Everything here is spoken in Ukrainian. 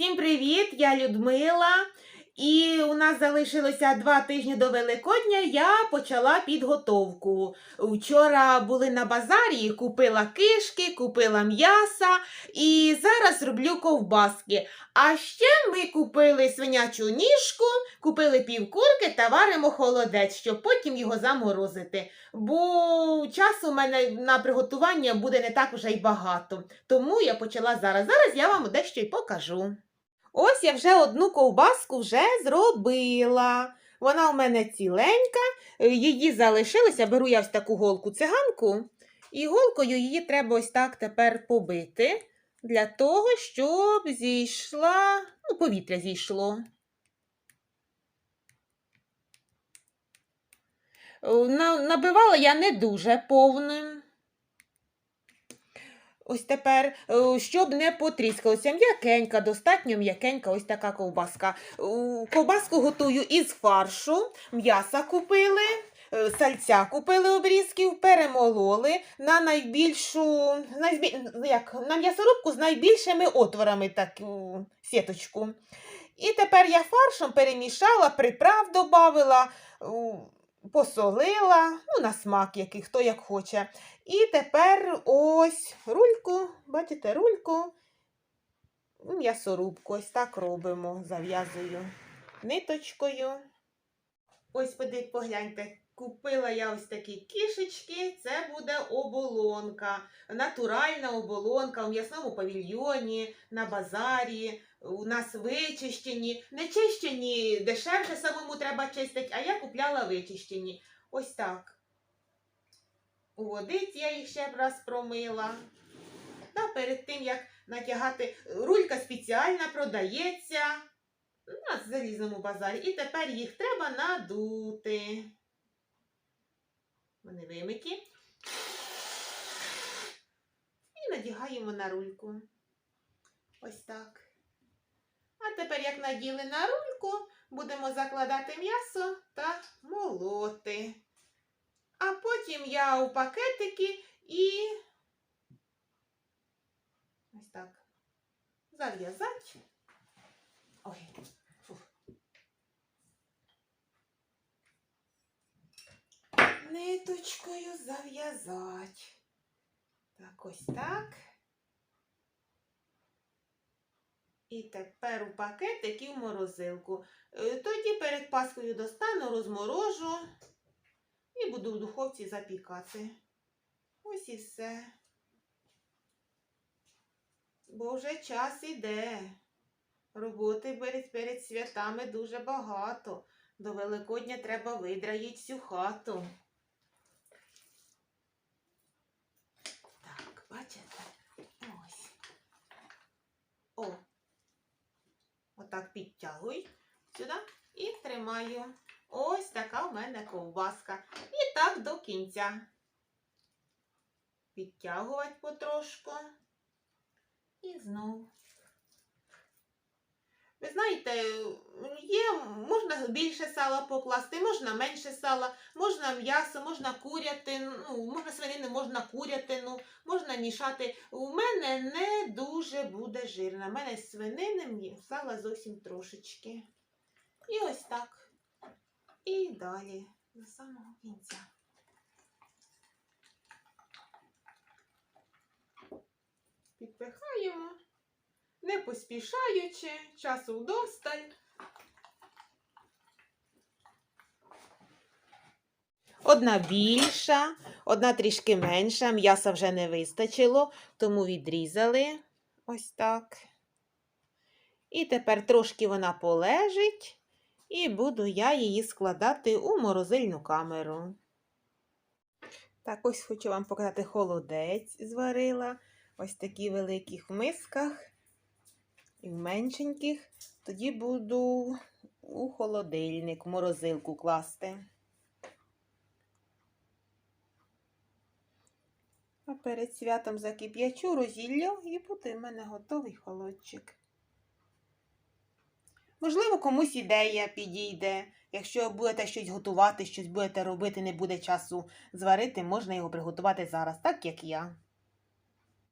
Всім привіт! Я Людмила. І у нас залишилося два тижні до Великодня. Я почала підготовку. Вчора були на базарі, купила кишки, купила м'яса і зараз роблю ковбаски. А ще ми купили свинячу ніжку, купили півкурки та варимо холодець, щоб потім його заморозити. Бо часу у мене на приготування буде не так вже й багато. Тому я почала зараз. Зараз я вам дещо й покажу. Ось я вже одну ковбаску вже зробила. Вона у мене ціленька, е, її залишилося. Беру я ось таку голку циганку, і голкою її треба ось так тепер побити, для того, щоб зійшла, ну, повітря зійшло. Е, Набивала я не дуже повним. Ось тепер, е, щоб не потріскалося, м'якенька, достатньо м'якенька ось така ковбаска. Ковбаску готую із фаршу, м'яса купили, е, сальця купили обрізків, перемололи на найбільшу, ну, як, на м'ясорубку з найбільшими отворами таку сіточку. І тепер я фаршем перемішала, приправ додавила, посолила, ну, на смак який, хто як хоче. І тепер ось рульку, бачите, рульку, м'ясорубку, ось так робимо, зав'язую ниточкою. Ось погляньте, купила я ось такі кішечки, це буде оболонка, натуральна оболонка у м'ясному павільйоні, на базарі. У нас вичищені, не чищені, дешевше самому треба чистити, а я купляла вичищені. Ось так. У водиці я їх ще раз промила. Та перед тим, як натягати, рулька спеціальна продається на залізному базарі. І тепер їх треба надути. Вони вимиті. І надягаємо на рульку. Ось так. А тепер, як наділи на рульку, будемо закладати м'ясо та молоти. А потім я у пакетики і ось так зав'язати. Ой. Ниточкою зав'язати. Так, ось так. І тепер у пакетик і в морозилку. Е, Тоді перед паскою достану, розморожу і буду в духовці запікати. Ось і все. Бо вже час іде. Роботи перед, перед святами дуже багато. До Великодня треба видраїть всю хату. Так, бачите? Ось. О. Отак підтягуй сюди і тримаю. Ось така в мене ковбаска. І так до кінця. Підтягувати потрошку. І знову. Ви знаєте, є, можна більше сала покласти, можна менше сала, можна м'ясо, можна курятину, ну, можна свинину, можна курятину, можна мішати. У мене не дуже буде жирна. У мене свинини сала зовсім трошечки. І ось так. І далі до самого кінця. Підпихаємо, не поспішаючи, часу вдосталь. Одна більша, одна трішки менша, м'яса вже не вистачило, тому відрізали ось так. І тепер трошки вона полежить. І буду я її складати у морозильну камеру. Так, ось хочу вам показати холодець зварила. Ось такі великих мисках і в меншеньких. Тоді буду у холодильник, в морозилку класти. А перед святом закип'ячу, розіллю і буде в мене готовий холодчик. Можливо, комусь ідея підійде. Якщо будете щось готувати, щось будете робити, не буде часу зварити, можна його приготувати зараз, так як я.